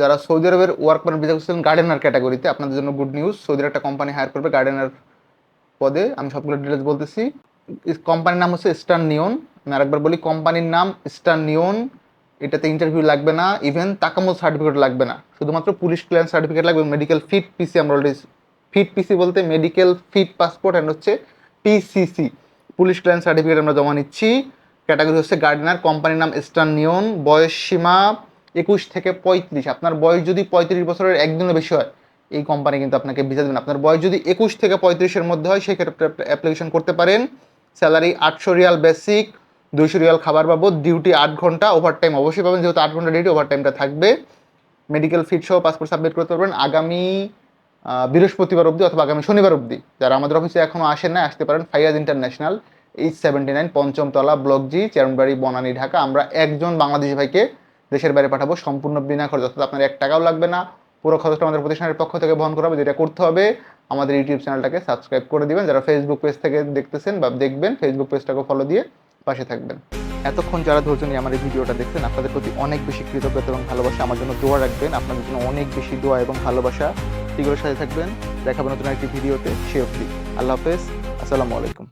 যারা সৌদি আরবের work permit visa করছিলেন গার্ডেনার ক্যাটাগরিতে আপনাদের জন্য গুড নিউজ সৌদির একটা কোম্পানি হায়ার করবে গার্ডেনার পদে। আমি সবগুলো ডিটেলস বলতেছি। কোম্পানির নাম হচ্ছে স্টার্ন নিয়ন আমি আরেকবার বলি কোম্পানির নাম স্টার্ন নিয়ন এটাতে ইন্টারভিউ লাগবে না ইভেন তাকামো সার্টিফিকেট লাগবে না। শুধুমাত্র পুলিশ ক্লিয়ারেন্স সার্টিফিকেট লাগবে মেডিকেল ফিট পিসি আমরা অলরেডি ফিট পিসি বলতে মেডিকেল ফিট পাসপোর্ট অ্যান্ড হচ্ছে পিসিসি পুলিশ ক্লিয়ারেন্স সার্টিফিকেট আমরা জমা নিচ্ছি। ক্যাটাগরি হচ্ছে গার্ডেনার কোম্পানির নাম স্টার্ন নিয়ন বয়স সীমা একুশ থেকে পঁয়ত্রিশ। আপনার বয়স যদি পঁয়ত্রিশ বছরের একদিনও বেশি হয়, এই কোম্পানি কিন্তু আপনাকে ভিসা দেবেন আপনার বয়স যদি একুশ থেকে পঁয়ত্রিশের মধ্যে হয় সেক্ষেত্রে অ্যাপ্লিকেশন করতে পারেন। স্যালারি আটশো রিয়াল বেসিক দুইশো রিয়াল খাবার বাবদ ডিউটি আট ঘণ্টা ওভারটাইম অবশ্যই পাবেন। যেহেতু আট ঘণ্টা ডিউটি ওভারটাইমটা থাকবে। মেডিকেল ফিট সহ পাসপোর্ট সাবমিট করতে পারবেন আগামী বৃহস্পতিবার অবধি অথবা আগামী শনিবার অবধি। যারা আমাদের অফিসে এখনও আসেন না আসতে পারেন। Faiyaz international H seventy nine পঞ্চমতলা block G Chairmanbari Banani Dhaka আমরা একজন বাংলাদেশি ভাইকে দেশের বাইরে পাঠাবো, সম্পূর্ণ বিনা খরচ, অর্থাৎ আপনার এক টাকাও লাগবে না। পুরো খরচটা আমাদের প্রতিষ্ঠানের পক্ষ থেকে বহন করা হবে, যেটা করতে হবে। আমাদের ইউটিউব চ্যানেলটাকে সাবস্ক্রাইব করে দিবেন। যারা ফেসবুক পেজ থেকে দেখতেছেন বা দেখবেন ফেসবুক পেজটাকে ফলো দিয়ে পাশে থাকবেন। এতক্ষণ যারা ধৈর্য নিয়ে আমার এই ভিডিওটা দেখছেন, আপনাদের প্রতি অনেক বেশি কৃতজ্ঞতা এবং ভালোবাসা। আমার জন্য দোয়া রাখবেন। আপনাদের জন্য অনেক বেশি দোয়া এবং ভালোবাসা। এগুলোর সাথে থাকবেন। দেখাবেন নতুন একটি ভিডিওতে। সে অবধি। আল্লাহ হাফেজ। আসসালামু আলাইকুম।